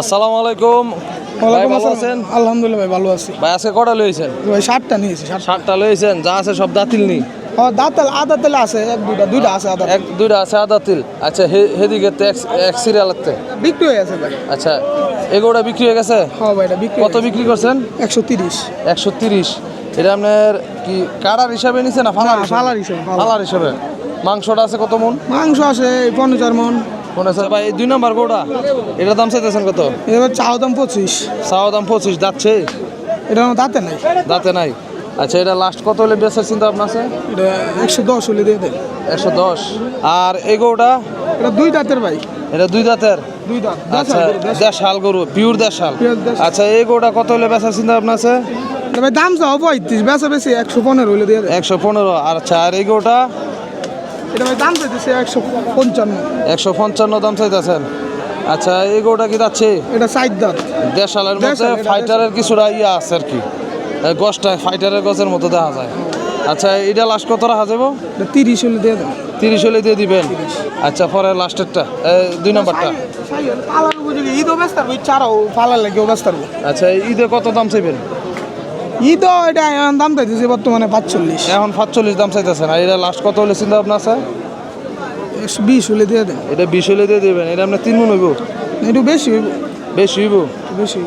আসসালামু আলাইকুম। ওয়ালাইকুম আসসালাম। আছেন? আলহামদুলিল্লাহ ভাই ভালো আছি। ভাই আজকে কটা লইছেন? ভাই সাতটা নিয়েছি সাতটা। ষাটটা লইছেন যা আছে সব দাঁতিল নি? ও দাঁতাল আদা তেলে আছে এক দুইটা দুইটা আছে আদা এক দুইটা আছে আদাতিল আচ্ছা হেদিকে তো এক বিক্রি হয়ে ভাই। আচ্ছা এগুলোটা বিক্রি হয়ে গেছে? হ্যাঁ ভাই এটা বিক্রি কত বিক্রি করছেন? একশো তিরিশ। একশো তিরিশ। এটা আপনার কি কাড়ার হিসাবে নিছে না ফালার ফালার হিসাবে, ফালার। ফালার হিসাবে। মাংসটা আছে কত মন? মাংস আছে পনেরো চার মন। আছে? ভাই দুই নাম্বার গোটা এটার দাম চাইতেছেন কত? এবার চাও দাম পঁচিশ। চাওয়া দাম পঁচিশ যাচ্ছে? এটা দাঁতে নাই। দাঁতে নাই। আচ্ছা এটা লাস্ট কত হলে বেচার চিন্তা আপনার আছে? এটা একশো দশ হলে দিয়ে দেন। একশো দশ। আর এই গরুটা? এটা দুই দাঁতের ভাই। এটা দুই দাঁতের? দুই দাঁত। আচ্ছা দেশাল। গরু পিওর দেশাল। Pure আচ্ছা এই গরুটা কত হলে বেচার চিন্তা আপনার আছে? ভাই দাম চাও পঁয়ত্রিশ বেচা বেশি একশো পনেরো হলে দিয়ে দেন। একশো পনেরো। আর আচ্ছা আর এই গরুটা? এটা ভাই দাম চাইতেছে একশো পঞ্চান্ন। একশো পঞ্চান্ন দাম চাইতেছেন। আচ্ছা এই গরুটা কি যাচ্ছে? এটা সাইড দাঁত দেশালের মধ্যে ফাইটারের কিছুটা ইয়ে আছে আর কি। গছটা ফাইটারের গছের মতো দেখা যায়। আচ্ছা এটা লাস্ট কত রাখা যাব তিরিশ হলে দিয়ে দেন। তিরিশ হলে দিয়ে দিবেন। আচ্ছা পরে লাস্টেরটা দুই নম্বরটা। ব্যস্ত পারব আচ্ছা ঈদে কত দাম চাইবেন? ঈদও এটা এখন দাম চাইতেছে বর্তমানে পাঁচচল্লিশ। এখন পাঁচচল্লিশ দাম চাইতেছেন আর এটা লাস্ট কত হলে চিন্তা ভাবনা আছে? একশো বিশ হলে দিয়ে দেন। এটা বিশ হলে দিয়ে দেবেন এটা আপনার তিন গুণ হইব। একটু বেশি হইব। বেশি হইব? বেশি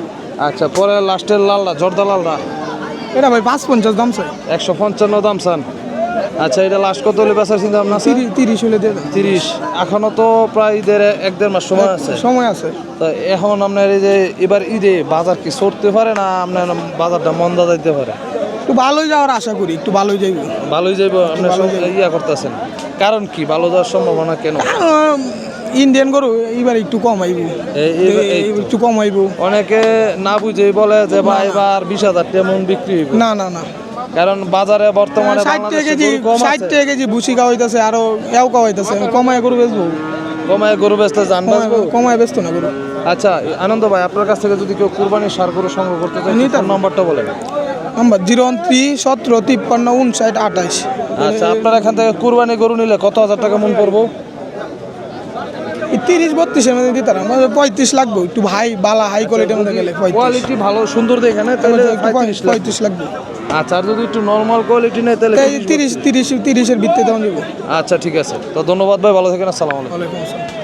আচ্ছা পরে লাস্টের লালটা জর্দা লালটা? এটা ভাই পাঁচ পঞ্চাশ দাম চাই। একশো পঞ্চান্ন দাম চান। আচ্ছা এটা লাস্ট কত হলে বেচার চিন্তা ভাবনা আছে? তিরিশ হলে তিরিশ। এখনও তো প্রায় ঈদের এক দেড় মাস সময় আছে। সময় আছে। তো এখন আপনার এই যে এবার ঈদে বাজার কি সরতে পারে না আপনার বাজারটা মন্দা যাইতে পারে? একটু ভালোই যাওয়ার আশা করি একটু ভালোই যাইব। ভালোই যাইব আপনার সব ইয়া করতেছেন। কারণ কি ভালো যাওয়ার সম্ভাবনা কেন? ইন্ডিয়ান গরু এইবার একটু কম আইব। একটু কম আইব। অনেকে না বুঝে বলে যে ভাই এবার বিশ হাজার তেমন বিক্রি না না না। কারণ বাজারে বর্তমানে ষাট টাকা কেজি ষাট। টাকা কেজি ভুসি খাওয়াইতেছে আরও এও খাওয়াইতেছে কমায় গরু বেচবো। কমায় গরু বেচতে বাঁচবো? কমায়- বেচতো না গরু। আচ্ছা আনন্দ ভাই আপনার কাছ থেকে যদি কেউ কুরবানির সার গরু সংগ্রহ করতে চায়। ফোন নাম্বারটা বলেন। নাম্বার জিরো থ্রি সতেরো তিপ্পান্ন উনষাট আঠাশ। আচ্ছা আপনার এখান থেকে কুরবানি গরু নিলে কত হাজার টাকা মন পড়ব? তিরিশ বত্রিশের মধ্যে দিতে পারলাম পঁয়ত্রিশ লাগবে একটু হাই বালা হাই কোয়ালিটির মধ্যে গেলে কোয়ালিটি ভালো সুন্দর দেখে না তাহলে পঁয়ত্রিশ লাগবে। আচ্ছা আর যদি একটু নর্মাল কোয়ালিটি নেয় তাহলে তিরিশ তিরিশ তিরিশের ভিত্তিতে দেওয়া যাব আচ্ছা ঠিক আছে। তো ধন্যবাদ ভাই ভালো থাকেন আসসালামু আলাইকুম। আসসালাম।